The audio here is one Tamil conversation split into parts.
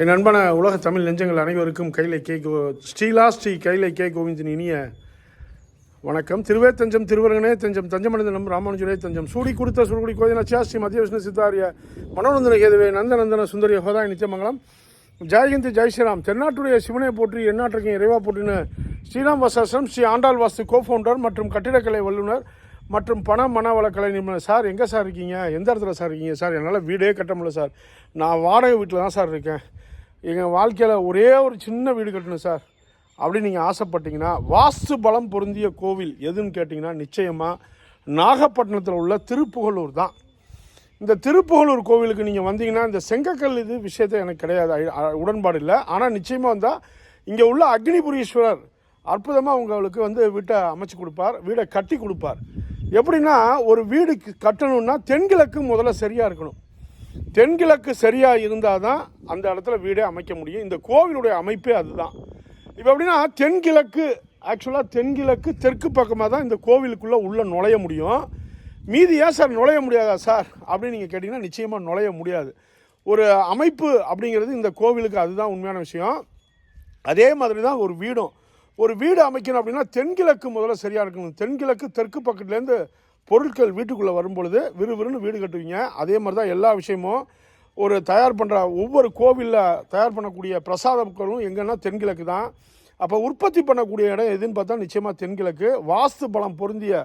என் நண்பன உலக தமிழ் நெஞ்சங்கள் அனைவருக்கும் கைலை கே கோ ஸ்ரீலா ஸ்ரீ கைலை கே கோவிந்தின் இனிய வணக்கம். திருவே தஞ்சம் திருவரங்கனே தஞ்சம் தஞ்சமனிதனம் ராமானுஜரே தஞ்சம். சூடி கொடுத்த சுடுகுடி கோதினாச்சியா ஸ்ரீ மத்திய விஷ்ணு சித்தாரிய மனோநந்தன கேதுவே நந்தநந்தன சுந்தரிய ஹோதாய் நித்தியமங்கலம் ஜெயஹிந்த் ஜெய் ஸ்ரீராம். தென்னாட்டுடைய சிவனை போற்றி எந்நாட்டுக்கும் இறைவா போற்றின ஸ்ரீராம் வசாசனம் ஸ்ரீ ஆண்டாள் வாஸ்து கோ ஃபவுண்டர் மற்றும் கட்டிடக்கலை வல்லுநர் மற்றும் பண மனவளக்கலை நிபுணர். சார் எங்கே சார் இருக்கீங்க? எந்த இடத்துல சார் இருக்கீங்க? சார் என்னால் வீடே கட்ட முடியல சார். நான் வாடகை வீட்டில் தான் சார் இருக்கேன். எங்கள் வாழ்க்கையில் ஒரே ஒரு சின்ன வீடு கட்டணும் சார். அப்படின்னு நீங்கள் ஆசைப்பட்டீங்கன்னா வாஸ்து பலம் பொருந்திய கோவில் எதுன்னு கேட்டிங்கன்னா நிச்சயமாக நாகப்பட்டினத்தில் உள்ள திருப்புகலூர் தான். இந்த திருப்புகலூர் கோவிலுக்கு நீங்கள் வந்தீங்கன்னா இந்த செங்கக்கல் இது விஷயத்தை எனக்கு கிடையாது. உடன்பாடு இல்லை. ஆனால் நிச்சயமாக வந்தால் இங்கே உள்ள அக்னிபுரீஸ்வரர் அற்புதமாக உங்களுக்கு வந்து வீட்டை அமைச்சு கொடுப்பார் வீடை கட்டி கொடுப்பார். எப்படின்னா ஒரு வீடு கட்டணும்னா தென்கிழக்கு முதல்ல சரியாக இருக்கணும். தென்கிழக்கு சரியாக இருந்தால் தான் அந்த இடத்துல வீடே அமைக்க முடியும். இந்த கோவிலுடைய அமைப்பே அதுதான். இப்போ அப்படின்னா தென்கிழக்கு ஆக்சுவலாக தென்கிழக்கு தெற்கு பக்கமாக தான் இந்த கோவிலுக்குள்ளே உள்ளே நுழைய முடியும். மீதி ஏன் சார் நுழைய முடியாதா சார்? அப்படின்னு நீங்கள் கேட்டிங்கன்னா நிச்சயமாக நுழைய முடியாது. ஒரு அமைப்பு அப்படிங்கிறது இந்த கோவிலுக்கு அதுதான் உண்மையான விஷயம். அதே மாதிரி தான் ஒரு வீடும். ஒரு வீடு அமைக்கணும் அப்படின்னா தென்கிழக்கு முதல்ல சரியாக இருக்கணும். தென்கிழக்கு தெற்கு பக்கத்துலேருந்து பொருட்கள் வீட்டுக்குள்ளே வரும்பொழுது விறுவிறுன்னு வீடு கட்டுவீங்க. அதே மாதிரி தான் எல்லா விஷயமும் ஒரு தயார் பண்ணுற ஒவ்வொரு கோவிலில் தயார் பண்ணக்கூடிய பிரசாத பொருளும் எங்கன்னா தென்கிழக்கு தான். அப்போ உற்பத்தி பண்ணக்கூடிய இடம் எதுன்னு பார்த்தா நிச்சயமாக தென்கிழக்கு. வாஸ்து பலம் பொருந்திய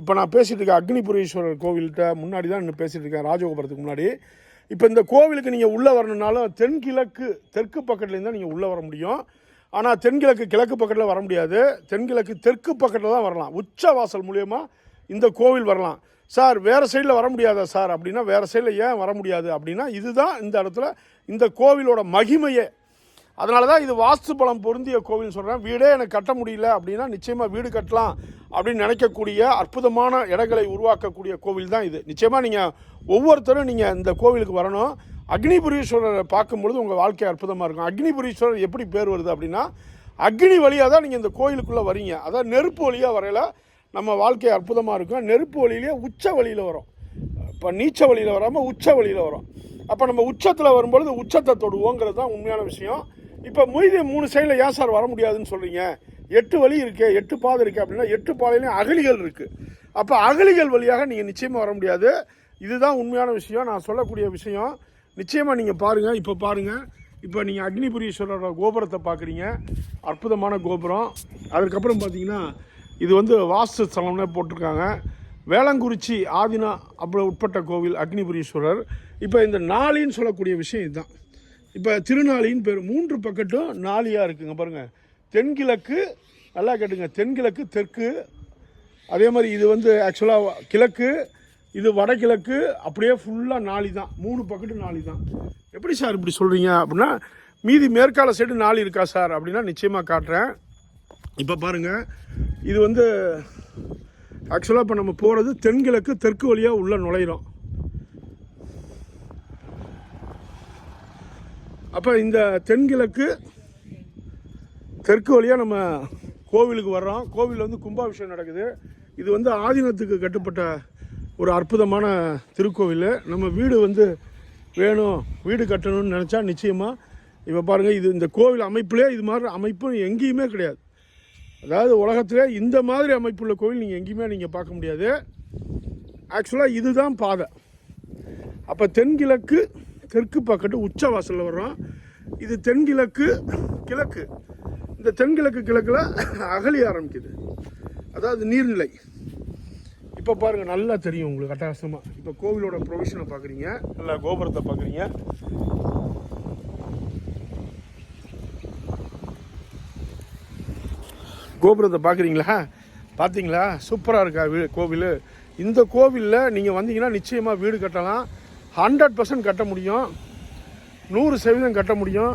இப்போ நான் பேசிகிட்டு இருக்கேன் அக்னிபுரீஸ்வரர் கோவில்கிட்ட முன்னாடி தான் இன்னும் பேசிகிட்டு இருக்கேன் ராஜகோபுரத்துக்கு முன்னாடி. இப்போ இந்த கோவிலுக்கு நீங்கள் உள்ளே வரணுன்னாலும் தென்கிழக்கு தெற்கு பக்கத்துலேருந்து தான் நீங்கள் உள்ளே வர முடியும். ஆனால் தென்கிழக்கு கிழக்கு பக்கத்தில் வர முடியாது. தென்கிழக்கு தெற்கு பக்கத்தில் தான் வரலாம். உச்ச வாசல் மூலயமா இந்த கோவில் வரலாம். சார் வேறு சைடில் வர முடியாதா சார்? அப்படின்னா வேறு சைடில் ஏன் வர முடியாது? அப்படின்னா இதுதான் இந்த இடத்துல இந்த கோவிலோட மகிமையே. அதனால தான் இது வாஸ்து பலம் பொருந்திய கோவில்னு சொல்கிறேன் வீடே எனக்கு கட்ட முடியல அப்படின்னா நிச்சயமாக வீடு கட்டலாம் அப்படின்னு நினைக்கக்கூடிய அற்புதமான இடங்களை உருவாக்கக்கூடிய கோவில் தான் இது. நிச்சயமாக நீங்கள் ஒவ்வொருத்தரும் நீங்கள் இந்த கோவிலுக்கு வரணும். அக்னிபுரீஸ்வரரை பார்க்கும்பொழுது உங்கள் வாழ்க்கை அற்புதமாக இருக்கும். அக்னிபுரீஸ்வரர் எப்படி பேர் வருது அப்படின்னா அக்னி வழியாக தான் நீங்கள் இந்த கோயிலுக்குள்ளே வரீங்க. அதாவது நெருப்பு வழியாக வரையில நம்ம வாழ்க்கை அற்புதமாக இருக்கும். நெருப்பு வழியிலே உச்ச வழியில் வரும். இப்போ நீச்ச வழியில் வராமல் உச்ச வழியில் வரும். அப்போ நம்ம உச்சத்தில் வரும்பொழுது உச்சத்தை தொடுவோங்கிறது தான் உண்மையான விஷயம். இப்போ மொய்தி மூணு சைடில் ஏன் சார் வர முடியாதுன்னு சொல்கிறீங்க எட்டு வழி இருக்கே எட்டு பாதை இருக்குது அப்படின்னா எட்டு பாதையிலையும் அகழிகள் இருக்குது அப்போ அகழிகள் வழியாக நீங்கள் நிச்சயமாக வர முடியாது. இதுதான் உண்மையான விஷயம். நான் சொல்லக்கூடிய விஷயம். நிச்சயமாக நீங்கள் பாருங்கள் இப்போ பாருங்கள் இப்போ நீங்கள் அக்னிபுரீஸ்வரரோட கோபுரத்தை பார்க்குறீங்க அற்புதமான கோபுரம். அதுக்கப்புறம் பார்த்தீங்கன்னா இது வந்து வாஸ்து ஸ்தலம்னே போட்டிருக்காங்க. வேளங்குறிச்சி ஆதினா அப்படி உட்பட்ட கோவில் அக்னிபுரீஸ்வரர். இப்போ இந்த நாளின்னு சொல்லக்கூடிய விஷயம் இதுதான். இப்போ திருநாளின்னு பேர். மூன்று பக்கட்டும் நாளியாக இருக்குங்க பாருங்கள் தென்கிழக்கு நல்லா கேட்டுங்க. தென்கிழக்கு தெற்கு. அதே மாதிரி இது வந்து ஆக்சுவலாக கிழக்கு இது வடகிழக்கு. அப்படியே ஃபுல்லாக நாளி தான் மூணு பக்கெட்டு நாளி தான் எப்படி சார் இப்படி சொல்கிறீங்க அப்படின்னா மீதி மேற்கால சைடு நாளி இருக்கா சார்? அப்படின்னா நிச்சயமாக காட்டுறேன். இப்போ பாருங்கள் இது வந்து ஆக்சுவலாக இப்போ நம்ம போகிறது தென்கிழக்கு தெற்கு வழியாக உள்ளே நுழையிறோம். அப்போ இந்த தென்கிழக்கு தெற்கு வழியாக நம்ம கோவிலுக்கு வர்றோம். கோவில் வந்து கும்பாபிஷேகம் நடக்குது. இது வந்து ஆதீனத்துக்கு கட்டுப்பட்ட ஒரு அற்புதமான திருக்கோவில். நம்ம வீடு வந்து வேணும் வீடு கட்டணும்னு நினச்சா நிச்சயமாக இப்போ பாருங்கள் இது இந்த கோவில் அமைப்புலேயே இது மாதிரி அமைப்பு எங்கேயுமே கிடையாது. அதாவது உலகத்திலே இந்த மாதிரி அமைப்புள்ள கோவில் நீங்கள் எங்கேயுமே நீங்கள் பார்க்க முடியாது. ஆக்சுவலாக இதுதான் பாதை. அப்போ தென்கிழக்கு தெற்கு பக்கத்து உச்ச வாசலில் வர்றோம். இது தென்கிழக்கு கிழக்கு. இந்த தென்கிழக்கு கிழக்கில் அகலி ஆரம்பிக்குது. அதாவது நீர்நிலை. இப்போ பாருங்கள் நல்லா தெரியும் உங்களுக்கு அட்டகாசமாக இப்போ கோவிலோட ப்ரொவிஷனை பார்க்குறீங்க நல்லா கோபுரத்தை பார்க்குறீங்க கோபுரத்தை பார்க்குறீங்களா? பார்த்தீங்களா? சூப்பராக இருக்கா வீ கோவில். இந்த கோவிலில் நீங்கள் வந்தீங்கன்னா நிச்சயமாக வீடு கட்டலாம். ஹண்ட்ரட் பர்சன்ட் கட்ட முடியும். நூறு சதவீதம் கட்ட முடியும்.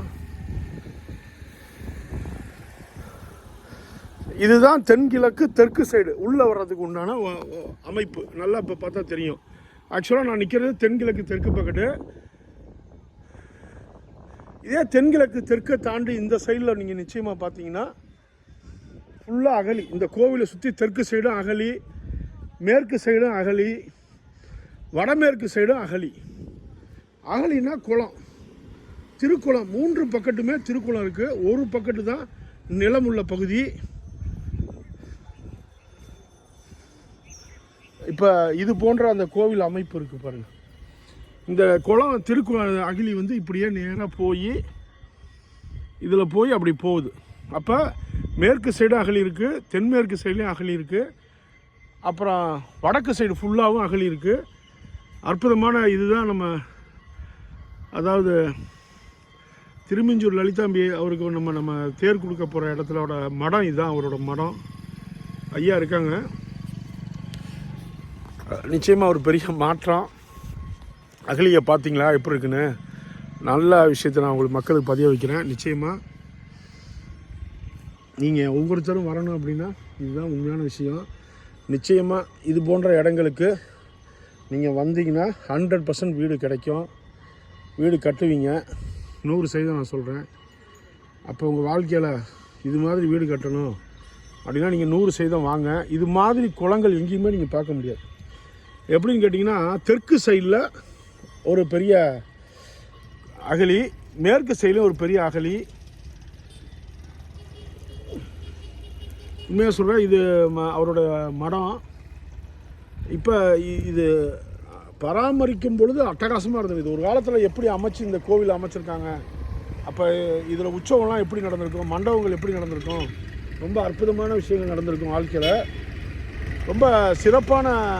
இதுதான் தென்கிழக்கு தெற்கு சைடு உள்ளே வர்றதுக்கு உண்டான அமைப்பு. நல்லா இப்போ பார்த்தா தெரியும். ஆக்சுவலாக நான் நிற்கிறது தென்கிழக்கு தெற்கு பக்கத்து. இதே தென்கிழக்கு தெற்கை தாண்டி இந்த சைடில் நீங்கள் நிச்சயமாக பார்த்தீங்கன்னா ஃபுல்லாக அகலி. இந்த கோவிலை சுற்றி தெற்கு சைடும் அகலி மேற்கு சைடும் அகலி வடமேற்கு சைடும் அகலி. அகலினா குளம். திருக்குளம். மூன்று பக்கட்டுமே திருக்குளம் இருக்குது ஒரு பக்கட்டு தான் நிலம் உள்ள பகுதி. இப்போ இது போன்ற அந்த கோவில் அமைப்பு இருக்குது பாருங்கள் இந்த குளம் திருக்குளம் அகிலி வந்து இப்படியே நேராக போய் இதில் போய் அப்படி போகுது. அப்போ மேற்கு சைடு அகலி இருக்குது தென்மேற்கு சைட்லேயும் அகலி இருக்குது அப்புறம் வடக்கு சைடு ஃபுல்லாகவும் அகலி இருக்குது அற்புதமான இதுதான் நம்ம அதாவது திருமிஞ்சூர் லலிதாம்பி அவருக்கு நம்ம நம்ம தேர் கொடுக்க போகிற இடத்துலோட மடம் இதுதான் அவரோட மடம். ஐயா இருக்காங்க. நிச்சயமாக ஒரு பெரிய மாற்றம். அகலியை பார்த்தீங்களா? எப்படி இருக்குன்னு? நல்ல விஷயத்தை நான் உங்களுக்கு மக்களுக்கு பதிய வைக்கிறேன். நிச்சயமாக நீங்கள் ஒவ்வொருத்தரும் வரணும் அப்படின்னா இதுதான் உண்மையான விஷயம். நிச்சயமாக இது போன்ற இடங்களுக்கு நீங்கள் வந்தீங்கன்னா ஹண்ட்ரட் பர்சன்ட் வீடு கிடைக்கும். வீடு கட்டுவீங்க. நூறு சதவீதம் நான் சொல்கிறேன் அப்போ உங்கள் வாழ்க்கையில் இது மாதிரி வீடு கட்டணும் அப்படின்னா நீங்கள் நூறு சதவீதம் வாங்க. இது மாதிரி குளங்கள் எங்கேயுமே நீங்கள் பார்க்க முடியாது. எப்படின்னு கேட்டிங்கன்னா தெற்கு சைடில் ஒரு பெரிய அகலி மேற்கு சைடில் ஒரு பெரிய அகலி உண்மையாக சொல்கிறேன் இது ம- அவரோட மடம். இப்போ இது பராமரிக்கும் பொழுது அட்டகாசமாக இருந்தது. இது ஒரு காலத்தில் எப்படி அமைச்சு இந்த கோவில் அமைச்சிருக்காங்க அப்போ இதில் உற்சவம்லாம் எப்படி நடந்திருக்கும் மண்டபங்கள் எப்படி நடந்திருக்கும் ரொம்ப அற்புதமான விஷயங்கள் நடந்திருக்கும் வாழ்க்கையில். ரொம்ப சிறப்பான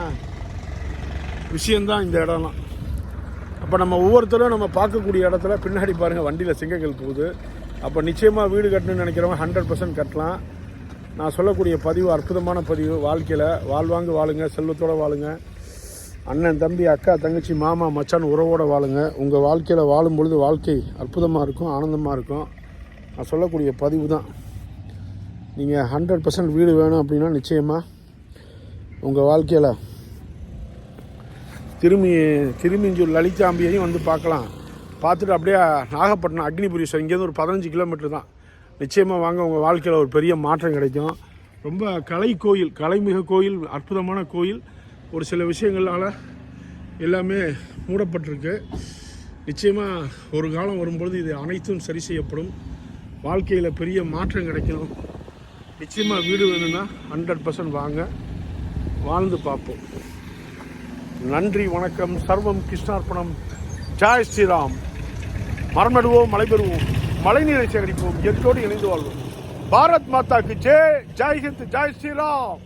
விஷயந்தான் இந்த இடம்லாம். அப்போ நம்ம ஒவ்வொருத்தரும் நம்ம பார்க்கக்கூடிய இடத்துல பின்னாடி பாருங்கள் வண்டியில் சிங்கங்கள் போகுது அப்போ நிச்சயமாக வீடு கட்டணும்னு நினைக்கிறவங்க ஹண்ட்ரட் பர்சன்ட் கட்டலாம். நான் சொல்லக்கூடிய பதிவு அற்புதமான பதிவு. வாழ்க்கையில் வாழ்வாங்க வாழுங்க செல்வத்தோடு வாழுங்க. அண்ணன் தம்பி அக்கா தங்கச்சி மாமா மச்சான் உறவோடு வாழுங்க. உங்கள் வாழ்க்கையில் வாழும் பொழுது வாழ்க்கை அற்புதமாக இருக்கும் ஆனந்தமாக இருக்கும். நான் சொல்லக்கூடிய பதிவு தான். நீங்கள் ஹண்ட்ரட் பர்சன்ட் வீடு வேணும் அப்படின்னா நிச்சயமாக உங்கள் வாழ்க்கையில் திரும்பி திருமிஞ்சூர் லலிதாம்பியையும் வந்து பார்க்கலாம். பார்த்துட்டு அப்படியே நாகப்பட்டினம் அக்னிபுரீஸ்வரர் இங்கேருந்து ஒரு பதினஞ்சு கிலோமீட்டர் தான். நிச்சயமாக வாங்க உங்கள் வாழ்க்கையில் ஒரு பெரிய மாற்றம் கிடைக்கும். ரொம்ப கலை கோயில் கலைமிகு கோயில் அற்புதமான கோயில் ஒரு சில விஷயங்களால் எல்லாமே மூடப்பட்டிருக்கு. நிச்சயமாக ஒரு காலம் வரும்பொழுது இது அனைத்தும் சரி செய்யப்படும். வாழ்க்கையில் பெரிய மாற்றம் கிடைக்கும் நிச்சயமாக வீடு வேணும்னா ஹண்ட்ரட் பர்சன்ட் வாங்க. வாழ்ந்து பார்ப்போம். நன்றி வணக்கம். சர்வம் கிருஷ்ணார்ப்பணம் ஜாய் ஸ்ரீராம். மரம் நடுவோம் மலை பெறுவோம் மழைநீரை சேகரிப்போம். இயற்கையோடு இணைந்து வாழ்வோம் பாரத் மாதாக்கு ஜெய் ஜெய் ஹிந்த் ஜெய் ஸ்ரீராம்.